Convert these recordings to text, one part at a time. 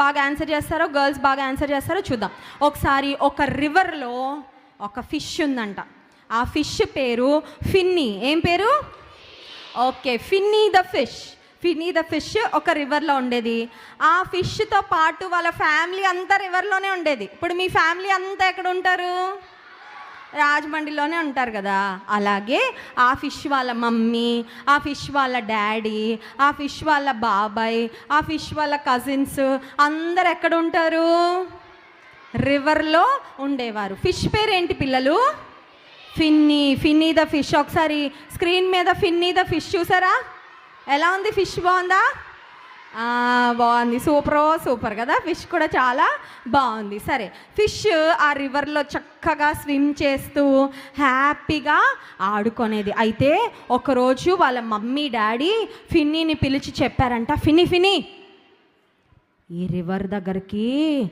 బాగా ఆన్సర్ చేస్తారో? గర్ల్స్ బాగా ఆన్సర్ చేస్తారో చూద్దాం. ఒకసారి ఒక రివర్లో ఒక ఫిష్ ఉందంట. ఆ ఫిష్ పేరు ఫిన్నీ ఏం పేరు? Okay Finny the fish Finny the fish ఒక రివర్లో ఉండేది. ఆ ఫిష్తో పాటు వాళ్ళ ఫ్యామిలీ అంతా రివర్లోనే ఉండేది. ఇప్పుడు మీ ఫ్యామిలీ అంతా ఎక్కడ ఉంటారు? రాజమండ్రిలోనే ఉంటారు కదా. అలాగే ఆ ఫిష్ వాళ్ళ మమ్మీ ఆ ఫిష్ వాళ్ళ డాడీ ఆ ఫిష్ వాళ్ళ బాబాయ్ ఆ ఫిష్ వాళ్ళ కజిన్స్ అందరు ఎక్కడ ఉంటారు? రివర్లో ఉండేవారు. ఫిష్ పేరేంటి పిల్లలు? Finny Finny the fish. ఒకసారి స్క్రీన్ మీద ఫిన్నీ ద ఫిష్ చూసారా? ఎలా ఉంది ఫిష్ బాగుందా? బాగుంది. సూపర్ సూపర్ కదా? ఫిష్ కూడా చాలా బాగుంది. సరే ఫిష్ ఆ రివర్లో చక్కగా స్విమ్ చేస్తూ హ్యాపీగా ఆడుకునేది. అయితే ఒకరోజు వాళ్ళ మమ్మీ డాడీ ఫిన్నీని పిలిచి చెప్పారంట ఫిని ఫిని ఈ రివర్ దగ్గరికి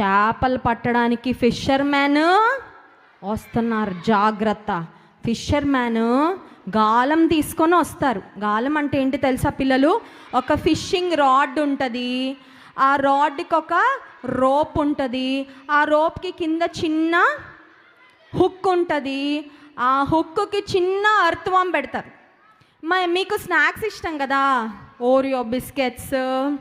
చేపలు పట్టడానికి ఫిషర్ మ్యాన్ వస్తున్నారు. జాగ్రత్త. ఫిషర్ మ్యాన్ గాలం తీసుకొని వస్తారు. గాలం అంటే ఏంటి తెలుసా పిల్లలు? ఒక ఫిషింగ్ రాడ్ ఉంటుంది. ఆ రాడ్కి ఒక రోప్ ఉంటుంది. ఆ రోప్కి కింద చిన్న హుక్ ఉంటుంది. ఆ హుక్కి చిన్న అర్థవం పెడతారు. మా మీకు స్నాక్స్ ఇష్టం కదా? ఓరియో బిస్కెట్స్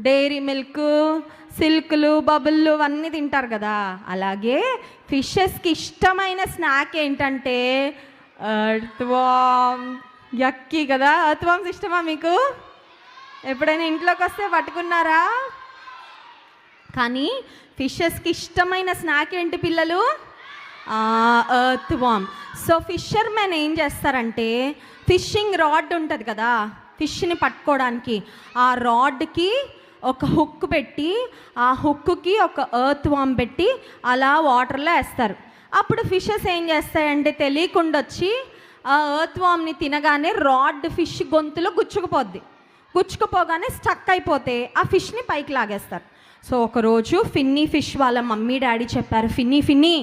డైరీ మిల్క్ సిల్క్లు బబుల్లు అన్నీ తింటారు కదా? అలాగే ఫిషెస్కి ఇష్టమైన స్నాక్ ఏంటంటే అర్థవామ్ యక్కి కదా? అర్థవామ్స్ ఇష్టమా మీకు? ఎప్పుడైనా ఇంట్లోకి వస్తే పట్టుకున్నారా? కానీ ఫిషెస్కి ఇష్టమైన స్నాక్ ఏంటి పిల్లలు? ఎర్త్ సో ఫిషర్ మెన్ ఏం చేస్తారంటే ఫిషింగ్ రాడ్ ఉంటుంది కదా ఫిష్ని పట్టుకోవడానికి. ఆ రాడ్కి ఒక హుక్ పెట్టి ఆ హుక్కి ఒక ఎర్త్ వామ్ పెట్టి అలా వాటర్లో వేస్తారు. అప్పుడు ఫిషెస్ ఏం చేస్తాయంటే తెలియకుండా వచ్చి ఆ ఎర్త్ వామ్ని తినగానే రాడ్ ఫిష్ గొంతులో గుచ్చుకుపోద్ది. గుచ్చుకుపోగానే స్టక్ అయిపోతే ఆ ఫిష్ని పైకి లాగేస్తారు. సో ఒకరోజు ఫిన్నీ ఫిష్ వాళ్ళ మమ్మీ డాడీ చెప్పారు ఫిన్నీ ఫిన్నీ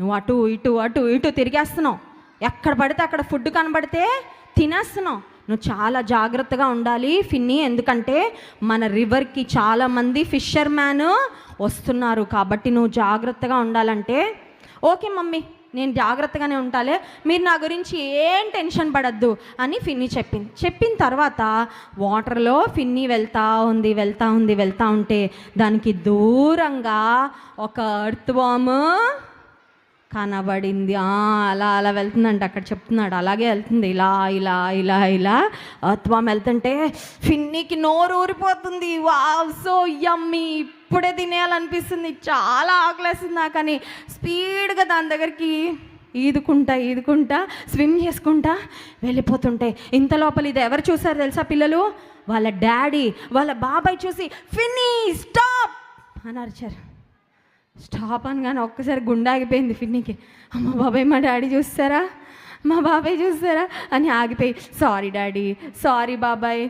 నువ్వు అటు ఇటు అటు ఇటు తిరిగేస్తున్నావు. ఎక్కడ పడితే అక్కడ ఫుడ్ కనబడితే తినేస్తున్నావు. నువ్వు చాలా జాగ్రత్తగా ఉండాలి ఫిన్నీ ఎందుకంటే మన రివర్కి చాలామంది ఫిషర్ మ్యాన్ వస్తున్నారు. కాబట్టి నువ్వు జాగ్రత్తగా ఉండాలంటే ఓకే మమ్మీ నేను జాగ్రత్తగానే ఉంటాలే. మీరు నా గురించి ఏం టెన్షన్ పడద్దు అని ఫిన్నీ చెప్పింది. చెప్పిన తర్వాత వాటర్లో ఫిన్నీ వెళ్తా ఉంది వెళ్తా ఉంది వెళ్తా ఉంటే దానికి దూరంగా ఒక అర్త్ వామ్ కనబడింది. అలా అలా వెళ్తుందంట. అక్కడ చెప్తున్నాడు. అలాగే వెళ్తుంది. ఇలా ఇలా ఇలా ఇలా అత్వం వెళ్తుంటే ఫిన్నీకి నోరు ఊరిపోతుంది. వా సో యమ్మీ. ఇప్పుడే తినేయాలనిపిస్తుంది. చాలా ఆకలేస్తుంది నాకని. స్పీడ్గా దాని దగ్గరికి ఈదుకుంటా ఈదుకుంటా స్విమ్ చేసుకుంటా వెళ్ళిపోతుంటే. ఇంత లోపల ఇది ఎవరు చూసారు తెలుసా పిల్లలు? వాళ్ళ డాడీ వాళ్ళ బాబాయ్ చూసి ఫిన్నీ స్టాప్! అని అరిచారు. స్టాప్ అని కానీ ఒక్కసారి గుండె ఆగిపోయింది ఫిన్నీకి. అమ్మ బాబాయ్ మా డాడీ చూస్తారా? మా బాబాయ్ చూస్తారా? అని ఆగిపోయి సారీ డాడీ సారీ బాబాయ్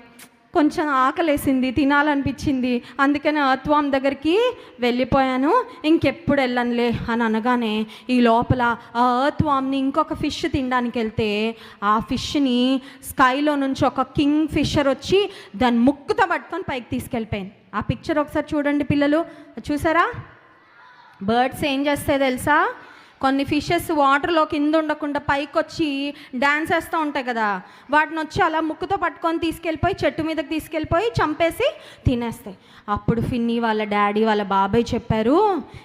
కొంచెం ఆకలేసింది తినాలనిపించింది. అందుకని అత్వాం దగ్గరికి వెళ్ళిపోయాను. ఇంకెప్పుడు వెళ్ళనులే అని అనగానే ఈ లోపల ఆ అత్వాంని ఇంకొక ఫిష్ తినడానికి వెళ్తే ఆ ఫిష్ని స్కైలో నుంచి ఒక కింగ్ ఫిషర్ వచ్చి దాని ముక్కుతో పట్టుకొని పైకి తీసుకెళ్ళిపోయింది. ఆ పిక్చర్ ఒకసారి చూడండి పిల్లలు. చూసారా? బర్డ్స్ ఏం చేస్తాయి తెలుసా? కొన్ని ఫిషెస్ వాటర్లో కింద ఉండకుండా పైకి వచ్చి డ్యాన్స్ వేస్తూ ఉంటాయి కదా వాటిని వచ్చి అలా ముక్కుతో పట్టుకొని తీసుకెళ్ళిపోయి చెట్టు మీదకి తీసుకెళ్ళిపోయి చంపేసి తినేస్తాయి. అప్పుడు ఫిన్నీ వాళ్ళ డాడీ వాళ్ళ బాబాయ్ చెప్పారు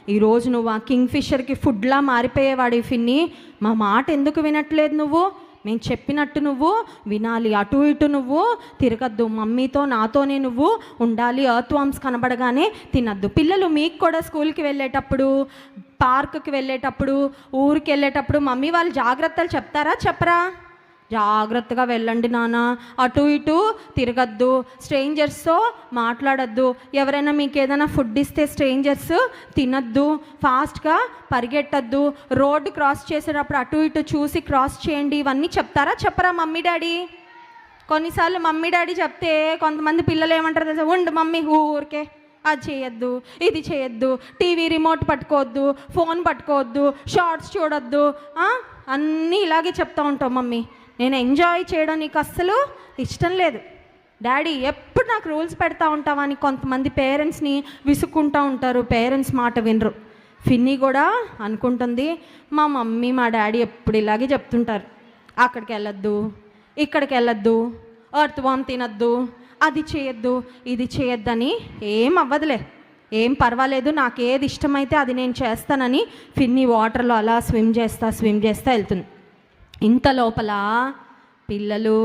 ఈరోజు నువ్వు ఆ కింగ్ ఫిషర్కి ఫుడ్లా మారిపోయేవాడి ఫిన్నీ మా మాట ఎందుకు వినట్లేదు నువ్వు? మేము చెప్పినట్టు నువ్వు వినాలి అటు ఇటు నువ్వు తిరగద్దు మమ్మీతో నాతోనే నువ్వు ఉండాలి ఎర్త్ వామ్స్ కనబడగానే తినద్దు. పిల్లలు మీకు కూడా స్కూల్కి వెళ్ళేటప్పుడు పార్కుకి వెళ్ళేటప్పుడు ఊరికి వెళ్ళేటప్పుడు మమ్మీ వాళ్ళు జాగ్రత్తలు చెప్తారా చెప్పరా? జాగ్రత్తగా వెళ్ళండి నాన్న. అటు ఇటు తిరగద్దు. స్ట్రేంజర్స్తో మాట్లాడద్దు. ఎవరైనా మీకు ఏదైనా ఫుడ్ ఇస్తే స్ట్రేంజర్స్ తినద్దు. ఫాస్ట్గా పరిగెట్టద్దు. రోడ్డు క్రాస్ చేసేటప్పుడు అటు ఇటు చూసి క్రాస్ చేయండి. ఇవన్నీ చెప్తారా చెప్పరా మమ్మీ డాడీ? కొన్నిసార్లు మమ్మీ డాడీ చెప్తే కొంతమంది పిల్లలు ఏమంటారు ఉండు మమ్మీ ఊరికే. అది చేయొద్దు ఇది చేయొద్దు టీవీ రిమోట్ పట్టుకోవద్దు ఫోన్ పట్టుకోవద్దు షార్ట్స్ చూడొద్దు అన్నీ ఇలాగే చెప్తూ ఉంటాం మమ్మీ. నేను ఎంజాయ్ చేయడం నీకు అస్సలు ఇష్టం లేదు. డాడీ ఎప్పుడు నాకు రూల్స్ పెడతా ఉంటావని కొంతమంది పేరెంట్స్ని విసుక్కుంటూ ఉంటారు పేరెంట్స్ మాట వినరు. ఫిన్నీ కూడా అనుకుంటుంది మా మమ్మీ మా డాడీ ఎప్పుడు ఇలాగే చెప్తుంటారు. అక్కడికి వెళ్ళొద్దు ఇక్కడికి వెళ్ళొద్దు ఎర్త్ వామ్ తినద్దు అది చేయొద్దు ఇది చేయొద్దని ఏం అవ్వదులే. ఏం పర్వాలేదు నాకు ఏది ఇష్టమైతే అది నేను చేస్తానని ఫిన్ని వాటర్లో అలా స్విమ్ చేస్తా స్విమ్ చేస్తా వెళ్తుంది ఇంత లోపల పిల్లలు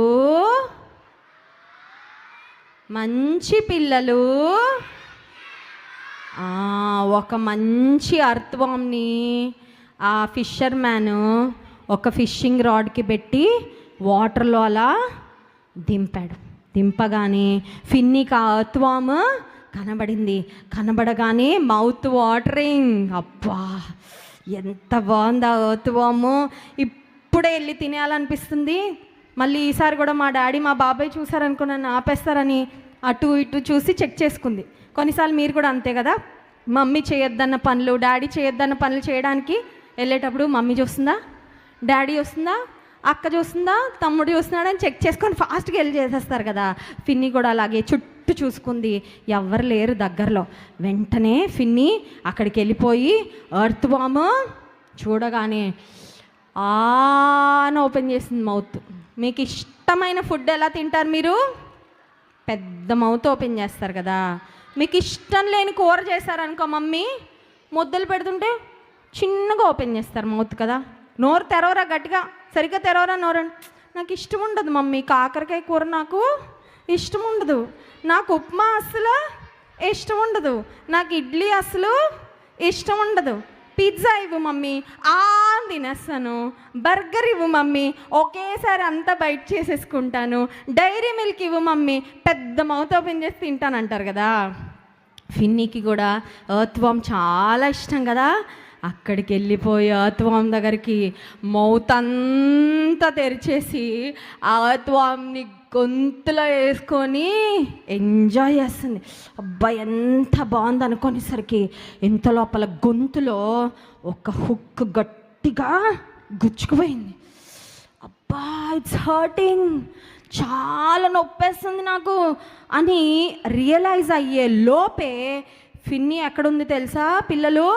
మంచి పిల్లలు ఒక మంచి అర్థవాంని ఆ ఫిషర్ మ్యాన్ ఒక ఫిషింగ్ రాడ్కి పెట్టి వాటర్లో అలా దింపాడు. దింపగానే ఫిన్నికి ఆ కనబడింది. కనబడగానే మౌత్ వాటరింగ్ అబ్బా ఎంత బాగుంది ఆ అత్వాము. ఇప్పుడే వెళ్ళి తినేయాలనిపిస్తుంది. మళ్ళీ ఈసారి కూడా మా డాడీ మా బాబాయ్ చూసారనుకో నన్ను ఆపేస్తారని అటు ఇటు చూసి చెక్ చేసుకుంది. కొన్నిసార్లు మీరు కూడా అంతే కదా? మమ్మీ చేయొద్దన్న పనులు డాడీ చేయొద్దన్న పనులు చేయడానికి వెళ్ళేటప్పుడు మమ్మీ చూస్తుందా? డాడీ వస్తుందా? అక్క చూస్తుందా? తమ్ముడు చూస్తున్నాడని చెక్ చేసుకొని ఫాస్ట్గా వెళ్ళి చేసేస్తారు కదా. ఫిన్ని కూడా అలాగే చుట్టూ చూసుకుంది. ఎవరు లేరు దగ్గరలో. వెంటనే ఫిన్ని అక్కడికి వెళ్ళిపోయి ఎర్త్ బామ్ చూడగానే ఆన ఓపెన్ చేసింది మౌత్. మీకు ఇష్టమైన ఫుడ్ ఎలా తింటారు మీరు? పెద్ద మౌత్ ఓపెన్ చేస్తారు కదా. మీకు ఇష్టం లేని కూర చేశారనుకో మమ్మీ ముద్దలు పెడుతుంటే చిన్నగా ఓపెన్ చేస్తారు మౌత్ కదా. నోరు తెరవరా గట్టిగా. సరిగ్గా తెరవరా నోరండి నాకు ఇష్టం ఉండదు మమ్మీ కాకరకాయ కూర నాకు ఇష్టం ఉండదు. నాకు ఉప్మా అసలు ఇష్టం ఉండదు. నాకు ఇడ్లీ అసలు ఇష్టం ఉండదు. పిజ్జా ఇవ్వు మమ్మీ ఆ తినేస్తాను. బర్గర్ ఇవ్వు మమ్మీ ఒకేసారి అంతా బయట చేసేసుకుంటాను. డైరీ మిల్క్ ఇవ్వు మమ్మీ పెద్ద మౌత్ ఓపెన్ చేసి తింటాను అంటారు కదా. ఫిన్నీకి కూడా అత్వం చాలా ఇష్టం కదా. అక్కడికి వెళ్ళిపోయి ఎర్త్వామ్ దగ్గరికి మౌత్ అంతా తెరిచేసి ఆ గొంతులో వేసుకొని ఎంజాయ్ చేస్తుంది. అబ్బాయి ఎంత బాగుంది అనుకునేసరికి ఇంత లోపల గొంతులో ఒక హుక్ గట్టిగా గుచ్చుకుపోయింది. అబ్బా ఇట్స్ హర్టింగ్ చాలా నొప్పేస్తుంది నాకు అని రియలైజ్ అయ్యే లోపే ఫిన్ని ఎక్కడుంది తెలుసా పిల్లలు?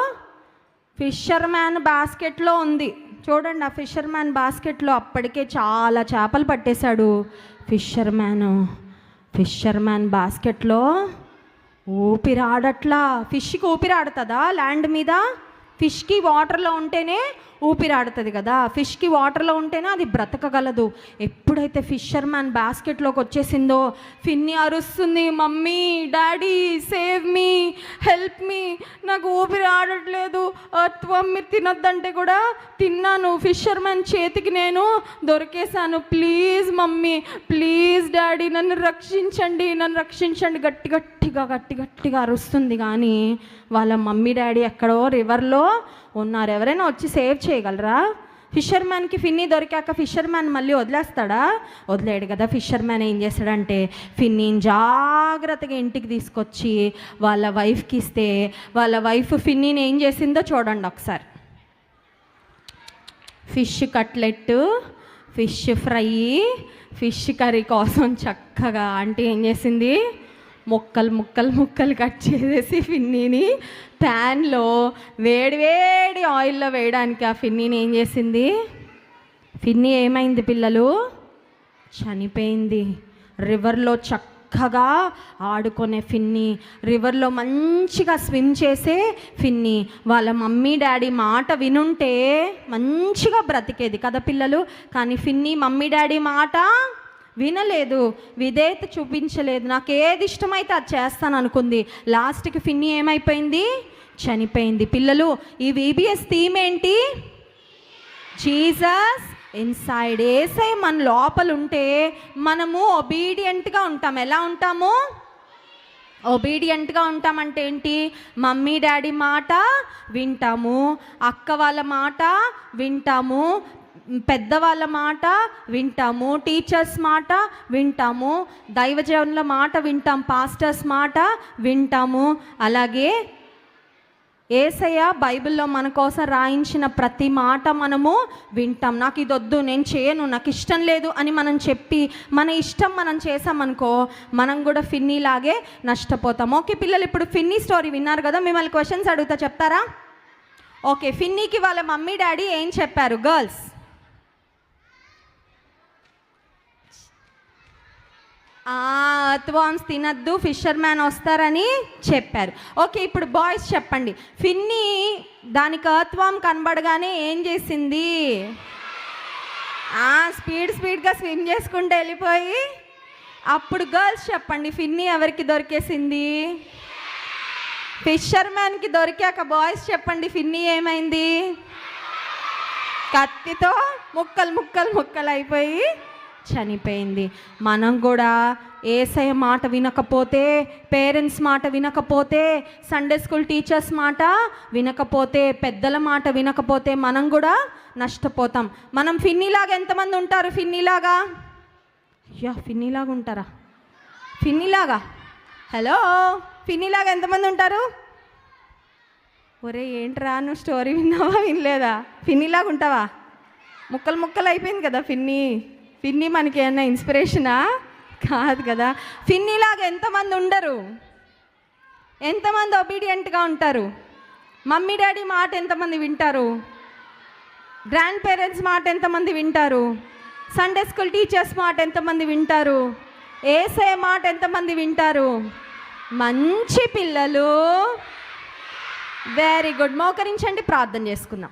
ఫిషర్ మ్యాన్ బాస్కెట్లో ఉంది. చూడండి ఆ ఫిషర్ మ్యాన్ బాస్కెట్లో అప్పటికే చాలా చేపలు పట్టేశాడు. ఫిషర్ మ్యాన్ ఫిషర్ మ్యాన్ బాస్కెట్లో ఊపిరాడట్లా. ఫిష్కి ఊపిరాడుతుందా ల్యాండ్ మీద? ఫిష్కి వాటర్లో ఉంటేనే ఊపిరాడుతుంది కదా. ఫిష్కి వాటర్లో ఉంటేనే అది బ్రతకగలదు. ఎప్పుడైతే ఫిషర్ మ్యాన్ బాస్కెట్లోకి వచ్చేసిందో ఫిన్ని అరుస్తుంది mummy daddy save me help me నాకు ఊపిరి ఆడట్లేదు అత్వం మీరు తినొద్దంటే కూడా తిన్నాను ఫిషర్ మ్యాన్ చేతికి నేను దొరికేశాను ప్లీజ్ మమ్మీ ప్లీజ్ డాడీ నన్ను రక్షించండి నన్ను రక్షించండి. గట్టి గట్టిగా గట్టి గట్టిగా అరుస్తుంది కానీ వాళ్ళ మమ్మీ డాడీ ఎక్కడో రివర్లో ఉన్నారు. ఎవరైనా వచ్చి సేవ్ చేయగలరా? ఫిషర్ మ్యాన్కి ఫిన్నీ దొరికాక ఫిషర్ మ్యాన్ మళ్ళీ వదిలేస్తాడా? వదిలేడు కదా. ఫిషర్ మ్యాన్ ఏం చేస్తాడంటే ఫిన్నీని జాగ్రత్తగా ఇంటికి తీసుకొచ్చి వాళ్ళ వైఫ్కి ఇస్తే వాళ్ళ వైఫ్ ఫిన్నీని ఏం చేసిందో చూడండి ఒకసారి. Fish cutlet fish fry fish curry కోసం చక్కగా ఆంటీ ఏం చేసింది? ముక్కలు ముక్కలు ముక్కలు కట్ చేసేసి ఫిన్నీని ప్యాన్లో వేడి వేడి ఆయిల్లో వేయడానికి ఆ ఫిన్నీని ఏం చేసింది? ఫిన్నీ ఏమైంది పిల్లలు? చనిపోయింది. రివర్లో చక్కగా ఆడుకునే ఫిన్ని రివర్లో మంచిగా స్విమ్ చేసే ఫిన్ని. వాళ్ళ మమ్మీ డాడీ మాట వినుంటే మంచిగా బ్రతికేది కదా పిల్లలు? కానీ ఫిన్ని మమ్మీ డాడీ మాట వినలేదు విధేయత చూపించలేదు. నాకు ఏది ఇష్టమైతే అది చేస్తాను అనుకుంది. లాస్ట్కి ఫిన్ని ఏమైపోయింది? చనిపోయింది. పిల్లలు ఈ విబిఎస్ థీమ్ ఏంటి? Jesus inside. ఏసై మన లోపల ఉంటే మనము ఒబీడియంట్గా ఉంటాం. ఎలా ఉంటాము? ఒబీడియంట్గా ఉంటామంటే ఏంటి? మమ్మీ డాడీ మాట వింటాము. అక్క వాళ్ళ మాట వింటాము. పెద్దవాళ్ళ మాట వింటాము టీచర్స్ మాట వింటాము దైవజనుల మాట వింటాం పాస్టర్స్ మాట వింటాము. అలాగే ఏసయ్య బైబిల్లో మన కోసం రాయించిన ప్రతి మాట మనము వింటాం. నాకు ఇది వద్దు నేను చేయను నాకు ఇష్టం లేదు అని మనం చెప్పి మన ఇష్టం మనం చేసామనుకో మనం కూడా ఫిన్నీలాగే నష్టపోతాం. ఓకే పిల్లలు ఇప్పుడు ఫిన్నీ స్టోరీ విన్నారు కదా మిమ్మల్ని క్వశ్చన్స్ అడుగుతా చెప్తారా? ఓకే ఫిన్నీకి వాళ్ళ మమ్మీ డాడీ ఏం చెప్పారు? గర్ల్స్. అత్వాన్స్ తినద్దు ఫిషర్ మ్యాన్ వస్తారని చెప్పారు. ఓకే ఇప్పుడు బాయ్స్ చెప్పండి. ఫిన్ని దానికి అత్వాం కనబడగానే ఏం చేసింది? స్పీడ్ స్పీడ్గా స్విమ్ చేసుకుంటూ వెళ్ళిపోయి అప్పుడు గర్ల్స్ చెప్పండి ఫిన్ని ఎవరికి దొరికేసింది? ఫిషర్ మ్యాన్కి దొరికాక బాయ్స్ చెప్పండి ఫిన్ని ఏమైంది? కత్తితో ముక్కలు ముక్కలు ముక్కలు అయిపోయి చనిపోయింది. మనం కూడా ఏసయ మాట వినకపోతే పేరెంట్స్ మాట వినకపోతే సండే స్కూల్ టీచర్స్ మాట వినకపోతే పెద్దల మాట వినకపోతే మనం కూడా నష్టపోతాం. మనం ఫిన్నీలాగా ఎంతమంది ఉంటారు? ఫిన్నీలాగా? యా ఫిన్నీలాగా ఉంటారా? ఫిన్నీలాగా? హలో? ఫిన్నీలాగా ఎంతమంది ఉంటారు? ఒరే ఏంట్రా? నువ్వు స్టోరీ విన్నావా? వినలేదా? ఫిన్నీలాగా ఉంటావా? ముక్కలు ముక్కలు అయిపోయింది కదా ఫిన్నీ. ఫిన్నీ మనకి ఏమన్నా ఇన్స్పిరేషనా? కాదు కదా. ఫిన్నీలాగా ఎంతమంది ఉండరు. ఎంతమంది ఒబీడియంట్గా ఉంటారు. మమ్మీ డాడీ మాట ఎంతమంది వింటారు? గ్రాండ్ పేరెంట్స్ మాట ఎంతమంది వింటారు? సండే స్కూల్ టీచర్స్ మాట ఎంతమంది వింటారు? ఏసే మాట ఎంతమంది వింటారు? మంచి పిల్లలు. వెరీ గుడ్ మోకరించండి ప్రార్థన చేసుకుందాం.